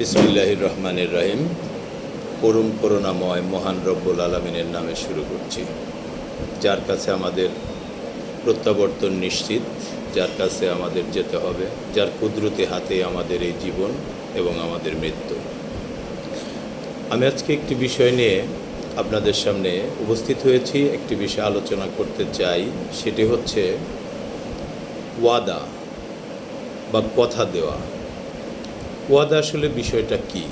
বিসমিল্লাহির রহমানির রহিম। পরম করুণাময়, মহান রব্বুল আলমিনের নামে শুরু করছি। যার কাছে আমাদের প্রত্যাবর্তন নিশ্চিত, যার কাছে আমাদের যেতে হবে, যার কুদরতি হাতে আমাদের এই জীবন এবং আমাদের মৃত্যু। আমি আজকে একটি বিষয় নিয়ে আপনাদের সামনে উপস্থিত হয়েছি, একটি বিষয় আলোচনা করতে চাই, সেটি হচ্ছে ওয়াদা বা কথা দেওয়া। ওয়াদা আসলে বিষয়টা কি?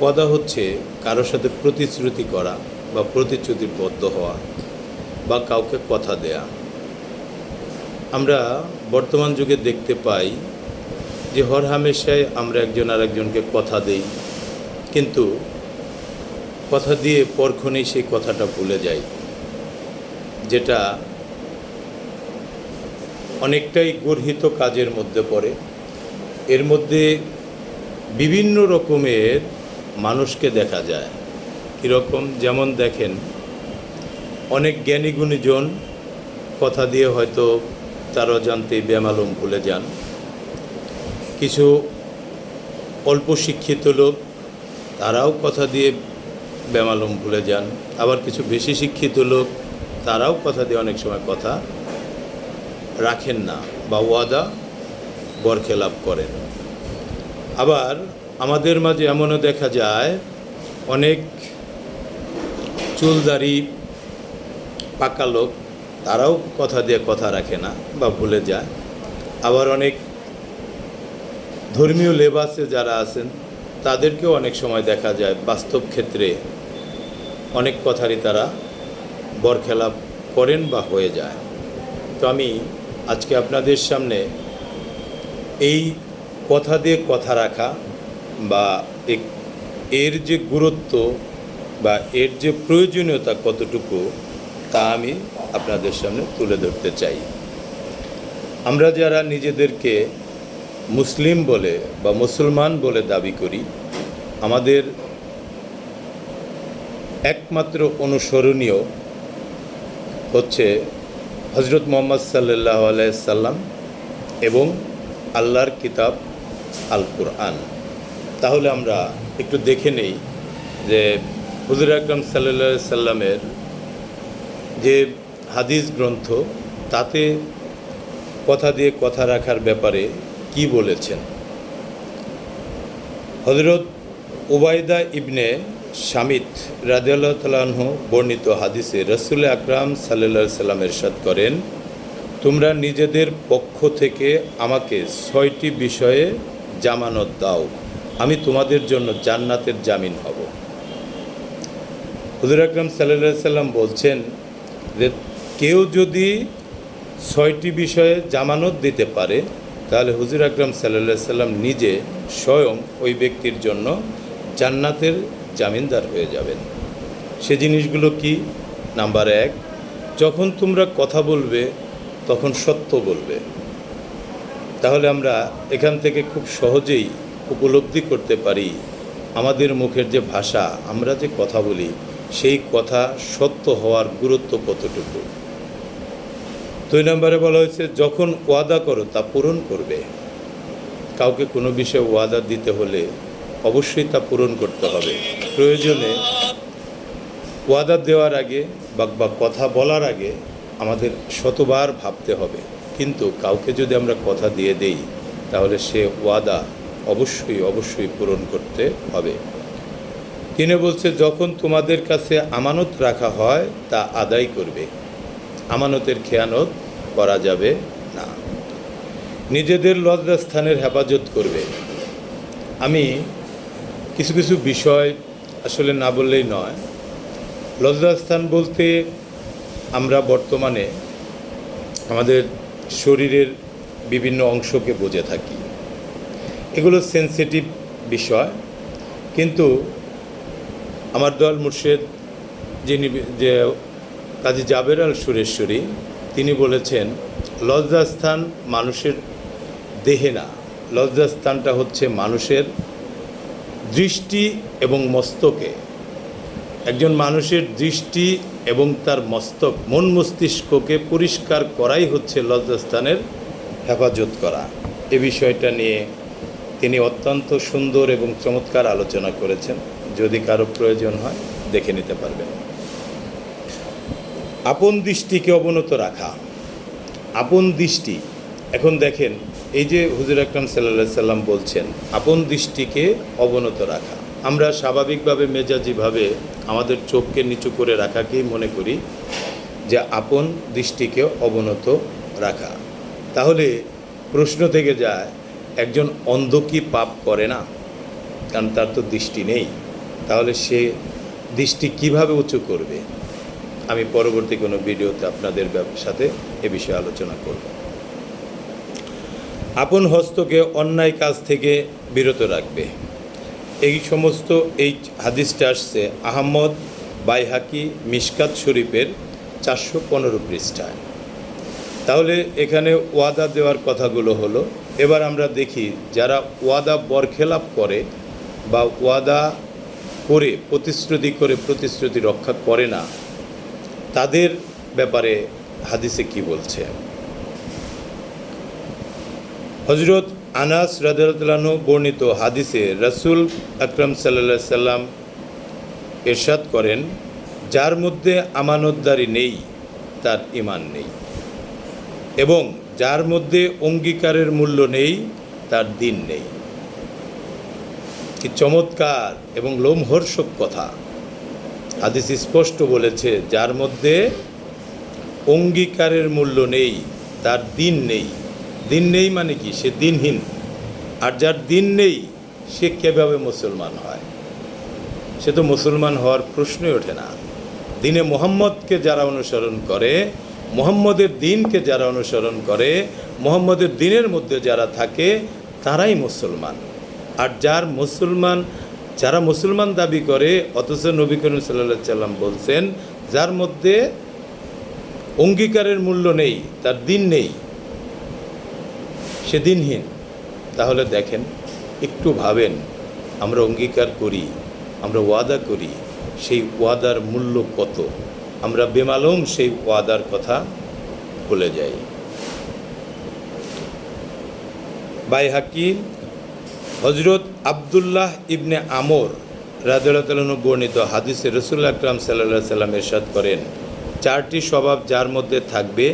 ওয়াদা হচ্ছে কারোর সাথে প্রতিশ্রুতি করা বা প্রতিশ্রুতিবদ্ধ হওয়া বা কাউকে কথা দেয়া। আমরা বর্তমান যুগে দেখতে পাই যে হর হামেশায় আমরা একজন আর একজনকে কথা দেই, কিন্তু কথা দিয়ে পরক্ষণেই সেই কথাটা ভুলে যাই, যেটা অনেকটাই গর্হিত কাজের মধ্যে পড়ে। এর মধ্যে বিভিন্ন রকমের মানুষকে দেখা যায়। কীরকম? যেমন দেখেন, অনেক জ্ঞানী গুণীজন কথা দিয়ে হয়তো তার অজান্তেই বেমালুম ভুলে যান। কিছু অল্প শিক্ষিত লোক, তারাও কথা দিয়ে বেমালুম ভুলে যান। আবার কিছু বেশি শিক্ষিত লোক, তারাও কথা দিয়ে অনেক সময় কথা রাখেন না বা ওয়াদা বরখেলাপ করেন। আবার আমাদের মাঝে এমনও দেখা যায়, অনেক চুলদারি পাকা লোক, তারাও কথা দিয়ে কথা রাখে না বা ভুলে যায়। আবার অনেক ধর্মীয় লেবাসে যারা আছেন, তাদেরকেও অনেক সময় দেখা যায়, বাস্তব ক্ষেত্রে অনেক কথারই তারা বরখেলাপ করেন বা হয়ে যায়। তো আমি আজকে আপনাদের সামনে এই কথা দিয়ে কথা রাখা বা এর যে গুরুত্ব বা এর যে প্রয়োজনীয়তা কতটুকু, তা আমি আপনাদের সামনে তুলে ধরতে চাই। আমরা যারা নিজেদেরকে মুসলিম বলে বা মুসলমান বলে দাবি করি, আমাদের একমাত্র অনুসরণীয় হচ্ছে হজরত মোহাম্মদ সাল্লাহ আলাইসাল্লাম এবং আল্লাহর কিতাব আল কুরআন তাহলে আমরা একটু দেখে নেই যে হুজুর আকরম সাল্লা সাল্লামের যে হাদিস গ্রন্থ, তাতে কথা দিয়ে কথা রাখার ব্যাপারে কি বলেছেন? হজরত উবায়দা ইবনে শামিত রাজিয়াল্লাহ তালাহ বর্ণিত হাদিসে রসুল আকরাম সাল্লা সাল্লাম এরশাদ করেন, তোমরা নিজেদের পক্ষ থেকে আমাকে ছয়টি বিষয়ে জামানত দাও, আমি তোমাদের জন্য জান্নাতের জামিন হব। হুজুর আকরাম সাল্লা সাল্লাম বলছেন যে কেউ যদি ছয়টি বিষয়ে জামানত দিতে পারে, তাহলে হুজুর আকরাম সাল্লা সাল্লাম নিজে স্বয়ং ওই ব্যক্তির জন্য জান্নাতের জামিনদার হয়ে যাবেন। সে জিনিসগুলো কি? নাম্বার এক, যখন তোমরা কথা বলবে, তখন সত্য বলবে। তাহলে আমরা এখান থেকে খুব সহজেই উপলব্ধি করতে পারি আমাদের মুখের যে ভাষা, আমরা যে কথা বলি, সেই কথা সত্য হওয়ার গুরুত্ব কতটুকু? দুই নম্বরে বলা হয়েছে, যখন ওয়াদা করো তা পূরণ করবে। কাউকে কোনো বিষয়ে ওয়াদা দিতে হলে অবশ্যই তা পূরণ করতে হবে। প্রয়োজনে ওয়াদা দেওয়ার আগে বা কথা বলার আগে আমাদের শতবার ভাবতে হবে। কিন্তু কাউকে যদি আমরা কথা দিয়ে দেই, তাহলে সে ওয়াদা অবশ্যই অবশ্যই পূরণ করতে হবে। তিনি বলছে, যখন তোমাদের কাছে আমানত রাখা হয়, তা আদায় করবে। আমানতের খেয়ানত করা যাবে না। নিজেদের লজ্জাস্থানের হেফাজত করবে। আমি কিছু কিছু বিষয় আসলে না বললেই নয়। লজ্জাস্থান বলতে আমরা বর্তমানে আমাদের শরীরের বিভিন্ন অংশকে বুঝে থাকি। এগুলো সেন্সিটিভ বিষয়, কিন্তু আমার দল মুর্শেদ যিনি যে কাজী জাবের আল সুরেশ্বরী, তিনি বলেছেন, লজ্জাস্থান মানুষের দেহে না। লজ্জাস্থানটা হচ্ছে মানুষের দৃষ্টি এবং মস্তকে। একজন মানুষের দৃষ্টি এবং তার মস্তক, মন মস্তিষ্ককে পরিষ্কার করাই হচ্ছে লজ্জাস্থানের হেফাজত করা। এ বিষয়টা নিয়ে তিনি অত্যন্ত সুন্দর এবং চমৎকার আলোচনা করেছেন। যদি কারও প্রয়োজন হয়, দেখে নিতে পারবেন। আপন দৃষ্টিকে অবনত রাখা। আপন দৃষ্টি, এখন দেখেন, এই যে হুজুর আকরাম সাল্লা সাল্লাম বলছেন, আপন দৃষ্টিকে অবনত রাখা। আমরা স্বাভাবিকভাবে মেজাজিভাবে আমাদের চোখকে নিচু করে রাখাকেই মনে করি যে আপন দৃষ্টিকে অবনত রাখা। তাহলে প্রশ্ন থেকে যায়, একজন অন্ধ কি পাপ করে না? কারণ তার তো দৃষ্টি নেই। তাহলে সে দৃষ্টি কীভাবে উঁচু করবে? আমি পরবর্তী কোনো ভিডিওতে আপনাদের সাথে এ বিষয়ে আলোচনা করব। আপন হস্তকে অন্যায় কাজ থেকে বিরত রাখবে। এই সমস্ত এই হাদিসটা আসছে আহমদ বাইহাকি মিশকাত শরীফের চারশো পনেরো পৃষ্ঠায়। তাহলে এখানে ওয়াদা দেওয়ার কথাগুলো হলো, এবার আমরা দেখি যারা ওয়াদা বরখেলাপ করে বা ওয়াদা করে প্রতিশ্রুতি করে প্রতিশ্রুতি রক্ষা করে না, তাদের ব্যাপারে হাদিসে কি বলছে? হজরত আনাস রাজু বর্ণিত হাদিসে রসুল আকরম সাল্লা সাল্লাম এরশাদ করেন, যার মধ্যে আমানতদারি নেই, তার ইমান নেই। এবং যার মধ্যে অঙ্গীকারের মূল্য নেই, তার দিন নেই। কি চমৎকার এবং লোমহর্ষক কথা। হাদিস স্পষ্ট বলেছে, যার মধ্যে অঙ্গীকারের মূল্য নেই, তার দিন নেই। দিন নেই মানে কি? সে দিনহীন। আর যার দিন নেই, সে কীভাবে মুসলমান হয়? সে তো মুসলমান হওয়ার প্রশ্নই ওঠে না। দিনে মোহাম্মদকে যারা অনুসরণ করে, মোহাম্মদের দিনকে যারা অনুসরণ করে, মোহাম্মদের দিনের মধ্যে যারা থাকে, তারাই মুসলমান। আর যার মুসলমান, যারা মুসলমান দাবি করে, অথচ নবী করিম সাল্লা সাল্লাম বলছেন, যার মধ্যে অঙ্গীকারের মূল্য নেই, তার দিন নেই সে দিনহীন তাহলে দেখেন, একটু ভাবেন, আমরা অঙ্গীকার করি, আমরা ওয়াদা করি, সেই ওয়াদার মূল্য কত? আমরা বেমালুম সেই ওয়াদার কথা ভুলে যাই। বাই হাকিম হজরত আবদুল্লাহ ইবনে আমর রাজু বর্ণিত হাদিসে রসুল আকরাম সাল্লা সাল্লাম এরশাদ করেন, চারটি স্বভাব যার মধ্যে থাকবে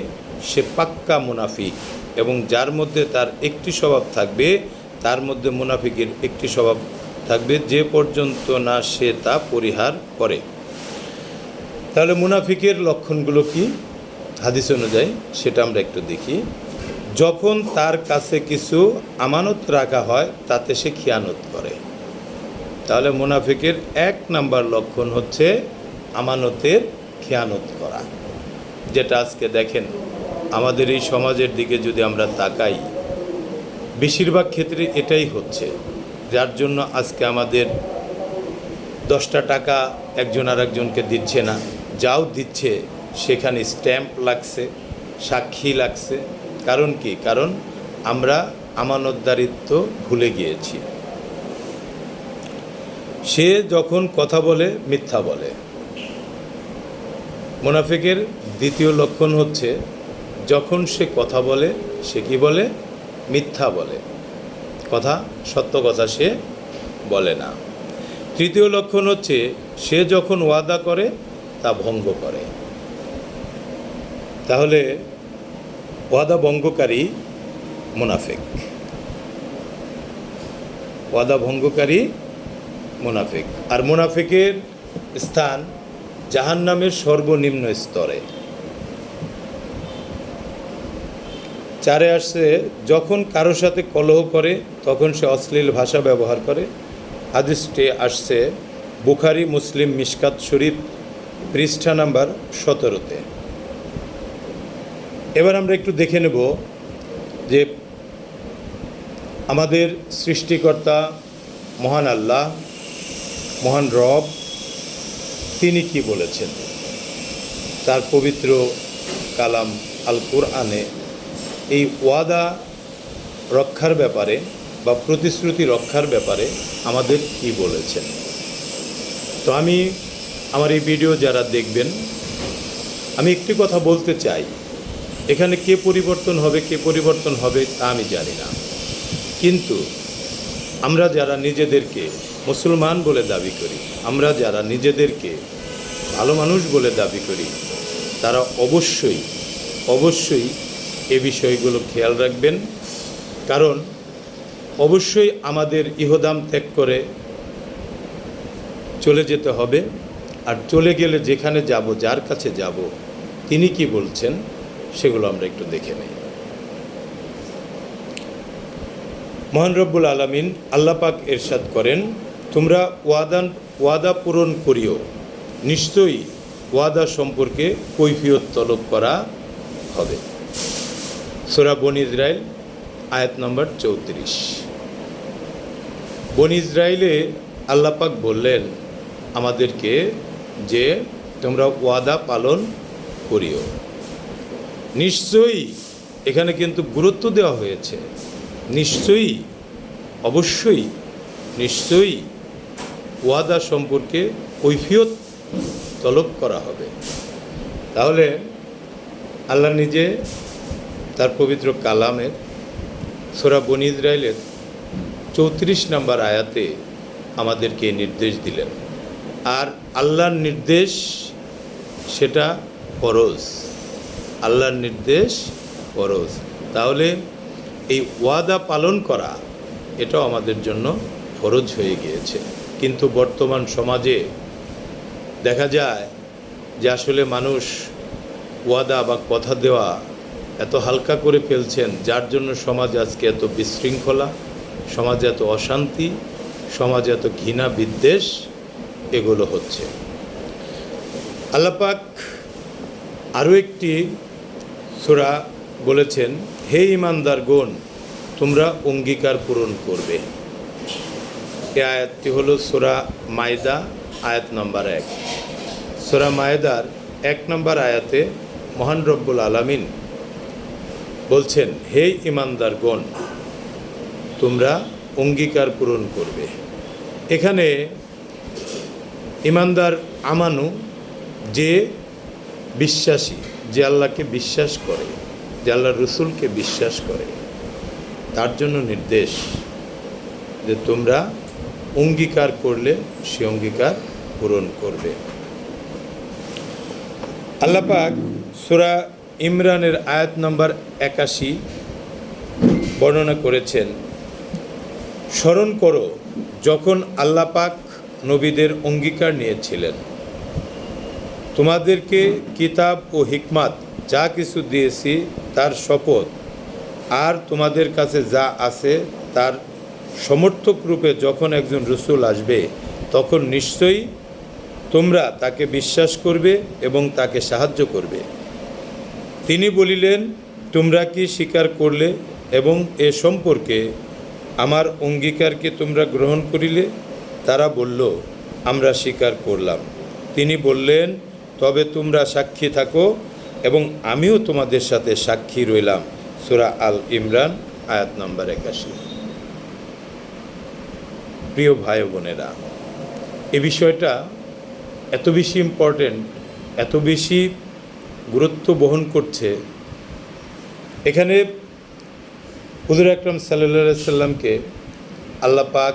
সে পাক্কা মুনাফিক। এবং যার মধ্যে তার একটি স্বভাব থাকবে, তার মধ্যে মুনাফিকের একটি স্বভাব থাকবে, যে পর্যন্ত না সে তা পরিহার করে। তাহলে মুনাফিকের লক্ষণগুলো কি? হাদিস অনুযায়ী সেটা আমরা একটু দেখি। যখন তার কাছে কিছু আমানত রাখা হয়, তাতে সে খিয়ানত করে। তাহলে মুনাফিকের এক নাম্বার লক্ষণ হচ্ছে আমানতের খেয়ানত করা। যেটা আজকে দেখেন আমাদের এই সমাজের দিকে যদি আমরা তাকাই, বেশিরভাগ ক্ষেত্রে এটাই হচ্ছে। যার জন্য আজকে আমাদের দশটা টাকা একজন আর একজনকে দিচ্ছে না, যাও দিচ্ছে, সেখানে স্ট্যাম্প লাগছে, সাক্ষী লাগছে। কারণ কি? কারণ আমরা আমানতদারিত্ব ভুলে গিয়েছি। সে যখন কথা বলে, মিথ্যা বলে। মুনাফিকের দ্বিতীয় লক্ষণ হচ্ছে যখন সে কথা বলে, সে কি বলে? মিথ্যা বলে। কথা, সত্য কথা সে বলে না। তৃতীয় লক্ষণ হচ্ছে, সে যখন ওয়াদা করে, তা ভঙ্গ করে। তাহলে, ওয়াদা ভঙ্গকারী মুনাফিক। ওয়াদা ভঙ্গকারী মুনাফিক। আর মুনাফিকের স্থান জাহান্নামের সর্বনিম্ন স্তরে। চারে আসছে, যখন কারও সাথে কলহ করে, তখন সে অশ্লীল ভাষা ব্যবহার করে। হাদিসটি আসছে বুখারি, মুসলিম, মিশকাত শরীফ, পৃষ্ঠা নাম্বার সতেরোতে। এবার আমরা একটু দেখে নেব যে আমাদের সৃষ্টিকর্তা মহান আল্লাহ, মহান রব, তিনি কি বলেছেন? তার পবিত্র কালাম আল কোরআনে এই ওয়াদা রক্ষার ব্যাপারে বা প্রতিশ্রুতি রক্ষার ব্যাপারে আমাদের কি বলেছেন? তো আমি আমার এই ভিডিও যারা দেখবেন, আমি একটি কথা বলতে চাই। এখানে কে পরিবর্তন হবে, কে পরিবর্তন হবে তা আমি জানি না। কিন্তু আমরা যারা নিজেদেরকে মুসলমান বলে দাবি করি, আমরা যারা নিজেদেরকে ভালো মানুষ বলে দাবি করি, তারা অবশ্যই অবশ্যই এ বিষয়গুলো খেয়াল রাখবেন। কারণ অবশ্যই আমাদের ইহদাম ত্যাগ করে চলে যেতে হবে। আর চলে গেলে যেখানে যাব, যার কাছে যাব, তিনি কি বলছেন, সেগুলো আমরা একটু দেখে নেই। মহান রব্বুল আলমিন আল্লাপাক এরশাদ করেন, তোমরা ওয়াদান, ওয়াদা পূরণ করিও। নিশ্চয়ই ওয়াদা সম্পর্কে কৈফিয়ত তলব করা হবে। সোরা বন ইসরায়েল আয়াত নম্বর চৌত্রিশ। বন ইসরায়েলে আল্লাপাক বললেন, আমাদেরকে যে তোমরা ওয়াদা পালন করিও। নিশ্চয়ই এখানে কিন্তু গুরুত্ব দেওয়া হয়েছে। নিশ্চয়ই, অবশ্যই, নিশ্চয়ই ওয়াদা সম্পর্কে কৈফিয়ত তলব করা হবে। তাহলে আল্লাহ নিজে তার পবিত্র কালামের সোরা বন ইসরায়েলের চৌত্রিশ নম্বর আয়াতে আমাদেরকে নির্দেশ দিলেন। আর আল্লাহর নির্দেশ সেটা ফরজ। আল্লাহর নির্দেশ ফরজ। তাহলে এই ওয়াদা পালন করা, এটাও আমাদের জন্য ফরজ হয়ে গিয়েছে। কিন্তু বর্তমান সমাজে দেখা যায় যে আসলে মানুষ ওয়াদা বা কথা দেওয়া এত হালকা করে ফেলছেন, যার জন্য সমাজ আজকে এত বিশৃঙ্খলা, সমাজে এত অশান্তি, সমাজে এত ঘৃণা বিদ্বেষ, এগুলো হচ্ছে। আল্লাপাক আরও একটি সুরা বলেছেন, হে ইমানদার গণ, তোমরা অঙ্গীকার পূরণ করবে। এ আয়াতটি হল সোরা মায়দা, আয়াত নম্বর এক। সোরা মায়দার এক নম্বর আয়াতে মহান রব্বুল আলামিন বলছেন, হে ইমানদার গণ তোমরা অঙ্গীকার পূরণ করবে। এখানে ইমানদার আমানু যে বিশ্বাসী, যে আল্লাহকে বিশ্বাস করে, যে আল্লাহ রসুলকে বিশ্বাস করে, তার জন্য নির্দেশ যে তোমরা অঙ্গীকার করলে সে অঙ্গীকার পূরণ করবে। আল্লাপাক সুরা ইমরানের আয়াত নম্বর একাশি বর্ণনা করেছেন, স্মরণ করো যখন আল্লাপাক নবীদের অঙ্গীকার নিয়েছিলেন। তোমাদেরকে কিতাব ও হিকমাত যা কিছু দিয়েছি তার শপথ, আর তোমাদের কাছে যা আছে তার সমর্থক রূপে যখন একজন রসুল আসবে, তখন নিশ্চয়ই তোমরা তাকে বিশ্বাস করবে এবং তাকে সাহায্য করবে। তিনি বলিলেন, তোমরা কি স্বীকার করলে এবং এ সম্পর্কে আমার অঙ্গীকারকে তোমরা গ্রহণ করিলে? তারা বলল, আমরা স্বীকার করলাম। তিনি বললেন, তবে তোমরা সাক্ষী থাকো এবং আমিও তোমাদের সাথে সাক্ষী রইলাম। সুরা আল ইমরান, আয়াত নম্বর একাশি। প্রিয় ভাই বোনেরা, এ বিষয়টা এত বেশি ইম্পর্টেন্ট এত বেশি গুরুত্ব বহন করছে। এখানে হুজুর আকরম সাল্লা সাল্লামকে আল্লাহ পাক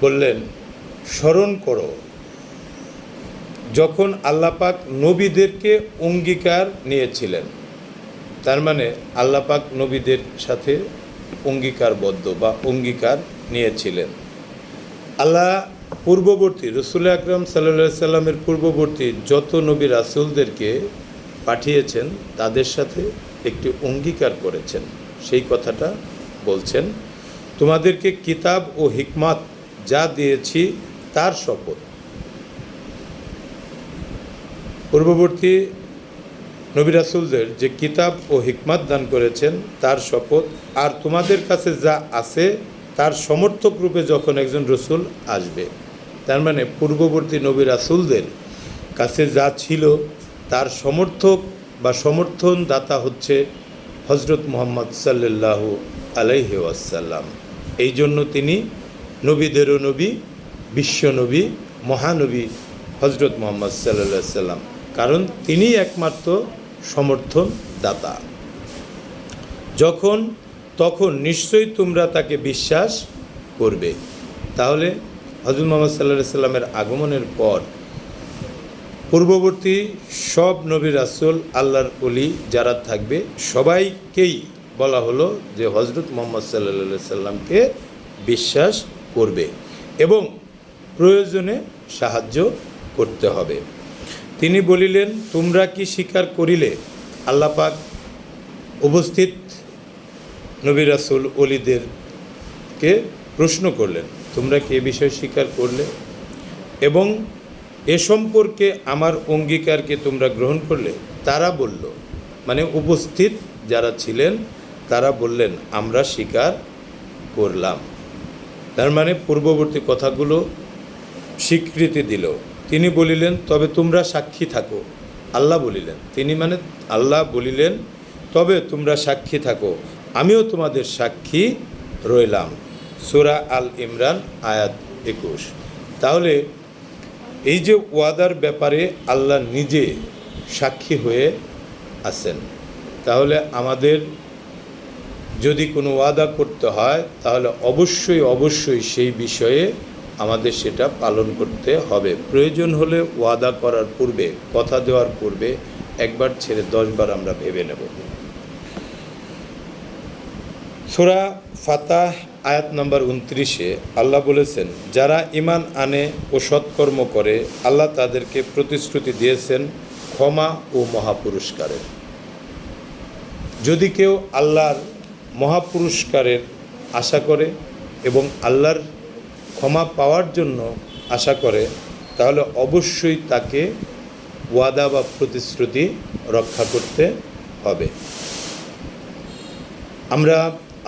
বললেন, স্মরণ করো, যখন আল্লাপাক নবীদেরকে অঙ্গীকার নিয়েছিলেন, তার মানে আল্লাপাক নবীদের সাথে অঙ্গীকারবদ্ধ বা অঙ্গীকার নিয়েছিলেন। আল্লাহ পূর্ববর্তী রসুল আকরম সাল্লা সাল্লামের পূর্ববর্তী যত নবী রাসুলদেরকে পাঠিয়েছেন, তাদের সাথে একটি অঙ্গীকার করেছেন। সেই কথাটা বলছেন, তোমাদেরকে কিতাব ও হিকমাত যা দিয়েছি, তার শপথ। পূর্ববর্তী নবী রাসুলদের যে কিতাব ও হিকমাত দান করেছেন, তার শপথ, আর তোমাদের কাছে যা আছে তার সমর্থক রূপে যখন একজন রসুল আসবে, তার মানে পূর্ববর্তী নবী রাসুলদের কাছে যা ছিল, তার সমর্থক বা সমর্থন দাতা হচ্ছে হজরত মোহাম্মদ সাল্লাহ আলাইহি ওয়াসাল্লাম। এই জন্য তিনি নবীদেরও নবী বিশ্বনবী মহানবী হজরত মোহাম্মদ সাল্লা সাল্লাম কারণ তিনি একমাত্র সমর্থন দাতা যখন তখন নিশ্চয়ই তোমরা তাকে বিশ্বাস করবে। তাহলে হজরত মোহাম্মদ সাল্লাহ সাল্লামের আগমনের পর পূর্ববর্তী সব নবী রাসুল, আল্লাহর অলি যারা থাকবে, সবাইকেই বলা হলো যে হজরত মোহাম্মদ সাল্লা সাল্লামকে বিশ্বাস করবে এবং প্রয়োজনে সাহায্য করতে হবে। তিনি বলিলেন, তোমরা কি স্বীকার করিলে আল্লাপাক উপস্থিত নবী রাসুল অলিদেরকে প্রশ্ন করলেন, তোমরা কি এ বিষয় স্বীকার করলে? এবং এ সম্পর্কে আমার অঙ্গীকারকে তোমরা গ্রহণ করলে? তারা বলল মানে উপস্থিত যারা ছিলেন, তারা বললেন, আমরা স্বীকার করলাম। তার মানে পূর্ববর্তী কথাগুলো স্বীকৃতি দিল। তিনি বলিলেন, তবে তোমরা সাক্ষী থাকো। আল্লাহ বলিলেন, তিনি মানে আল্লাহ বলিলেন, তবে তোমরা সাক্ষী থাকো। আমিও তোমাদের সাক্ষী রইলাম। সুরা আল ইমরান, আয়াত একুশ। তাহলে এই যে ওয়াদার ব্যাপারে আল্লাহ নিজে সাক্ষী হয়ে আছেন, তাহলে আমাদের যদি কোনো ওয়াদা করতে হয়, তাহলে অবশ্যই অবশ্যই সেই বিষয়ে আমাদের সেটা পালন করতে হবে। প্রয়োজন হলে ওয়াদা করার পূর্বে, কথা দেওয়ার পূর্বে একবার ছেড়ে দশবার আমরা ভেবে নেব। সোরা ফাতাহ আয়াত নম্বর উনত্রিশে আল্লাহ বলেছেন, যারা ইমান আনে ও সৎকর্ম করে, আল্লাহ তাদেরকে প্রতিশ্রুতি দিয়েছেন ক্ষমা ও মহাপুরস্কারের। যদি কেউ আল্লাহর মহাপুরস্কারের আশা করে এবং আল্লাহর ক্ষমা পাওয়ার জন্য আশা করে, তাহলে অবশ্যই তাকে ওয়াদা বা প্রতিশ্রুতি রক্ষা করতে হবে। আমরা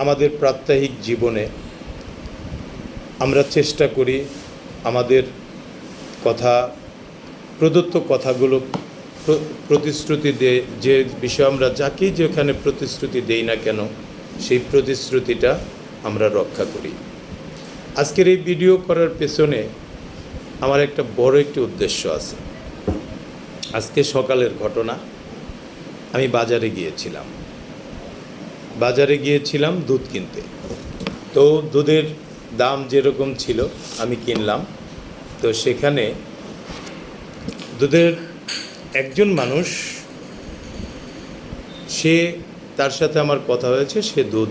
আমাদের প্রাত্যহিক জীবনে আমরা চেষ্টা করি আমাদের কথা, প্রদত্ত কথাগুলো প্রতিশ্রুতি দে যে বিষয়ে আমরা যাকেই যেখানে প্রতিশ্রুতি দেই না কেন, সেই প্রতিশ্রুতিটা আমরা রক্ষা করি। আজকের এই ভিডিও করার পেছনে আমার একটা বড় একটি উদ্দেশ্য আছে। আজকে সকালের ঘটনা, আমি বাজারে গিয়েছিলাম। বাজারে গিয়েছিলাম দুধ কিনতে। তো দুধের দাম যেরকম ছিল, আমি কিনলাম। তো সেখানে দুধের একজন মানুষ, সে তার সাথে আমার কথা হয়েছে, সে দুধ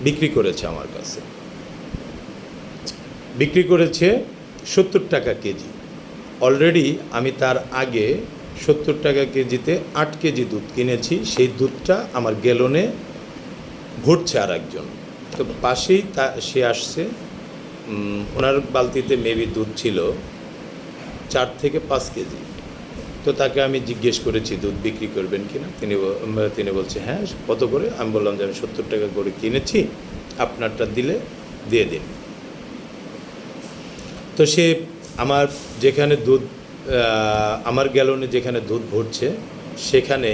বিক্রি করেছে আমার কাছে। বিক্রি করেছে সত্তর টাকা কেজি। অলরেডি আমি তার আগে সত্তর টাকা কেজিতে আট কেজি দুধ কিনেছি। সেই দুধটা আমার গ্যালনে ভরছে আর একজন তো পাশেই তা, সে আসছে। ওনার বালতিতে মেবি দুধ ছিল, চার থেকে পাঁচ কেজি। তো তাকে আমি জিজ্ঞেস করেছি, দুধ বিক্রি করবেন কি না তিনি তিনি বলছে হ্যাঁ কত করে? আমি বললাম যে, আমি সত্তর টাকা করে কিনেছি, আপনারটা দিলে দিয়ে দিন। তো সে আমার যেখানে দুধ আমার গ্যালনে যেখানে দুধ ভরছে, সেখানে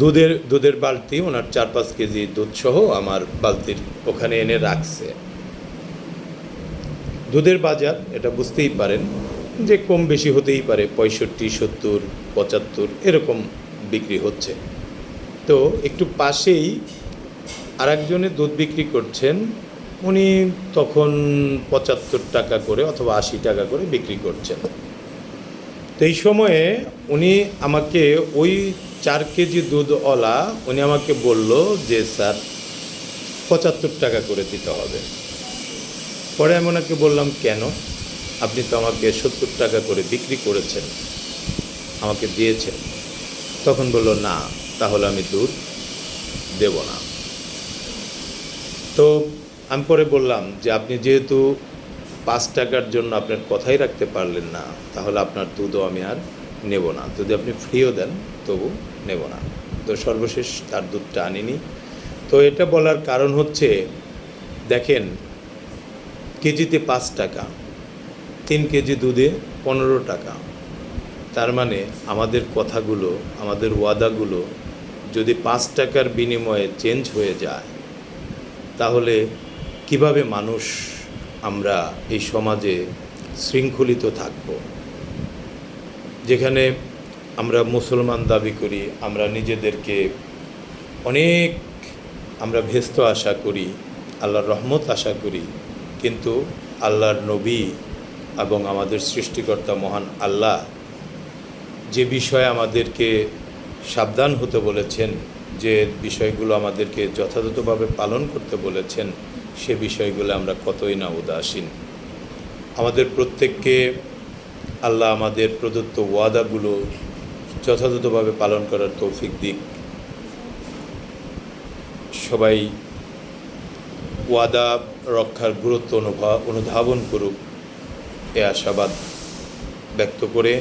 দুধের দুধের বালতি, ওনার চার পাঁচ কেজি দুধ সহ আমার বালতির ওখানে এনে রাখছে। দুধের বাজার, এটা বুঝতেই পারেন যে কম বেশি হতেই পারে, পঁয়ষট্টি, সত্তর, পঁচাত্তর, এরকম বিক্রি হচ্ছে। তো একটু পাশেই আরেকজনে দুধ বিক্রি করছেন, উনি তখন পঁচাত্তর টাকা করে অথবা আশি টাকা করে বিক্রি করছেন। তো এই সময়ে উনি আমাকে ওই চার কেজি দুধওয়ালা উনি আমাকে বলল যে, স্যার, পঁচাত্তর টাকা করে দিতে হবে। পরে আমি ওনাকে বললাম, কেন? আপনি তো আমাকে সত্তর টাকা করে বিক্রি করেছেন, আমাকে দিয়েছেন। তখন বলল, না, তাহলে আমি দুধ দেব না। তো আমি পরে বললাম যে, আপনি যেহেতু পাঁচ টাকার জন্য আপনার কথাই রাখতে পারলেন না, তাহলে আপনার দুধও আমি আর নেব না। যদি আপনি ফ্রিও দেন, তবু নেব না। তো সর্বশেষ তার দুধটা আনিনি। তো এটা বলার কারণ হচ্ছে, দেখেন, কেজিতে পাঁচ টাকা, তিন কেজি দুধে পনেরো টাকা। তার মানে আমাদের কথাগুলো, আমাদের ওয়াদাগুলো যদি পাঁচ টাকার বিনিময়ে চেঞ্জ হয়ে যায়, তাহলে কীভাবে মানুষ আমরা এই সমাজে শৃঙ্খলিত থাকব। যেখানে আমরা মুসলমান দাবি করি, আমরা নিজেদেরকে অনেক আমরা ভেস্ত আশা করি, আল্লাহর রহমত আশা করি, কিন্তু আল্লাহর নবী এবং আমাদের সৃষ্টিকর্তা মহান আল্লাহ যে বিষয়ে আমাদেরকে সাবধান হতে বলেছেন, যে বিষয়গুলো আমাদেরকে যথাযথভাবে পালন করতে বলেছেন সে বিষয়গুলো আমরা কতই না উদাসীন। আমাদের প্রত্যেককে আল্লাহ আমাদের প্রদত্ত ওয়াদাগুলো যথাযথভাবে পালন করার তৌফিক দিক। সবাই ওয়াদা রক্ষার গুরুত্ব অনুভব অনুধাবন করুক, এ আশাবাদ ব্যক্ত করে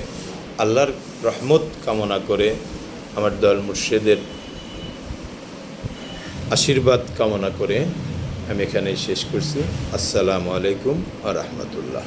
আল্লাহর রহমত কামনা করে আমার দল মুর্শেদের আশীর্বাদ কামনা করে আমি এখানেই শেষ করছি। আসসালামু আলাইকুম আ রহমতুল্লাহ।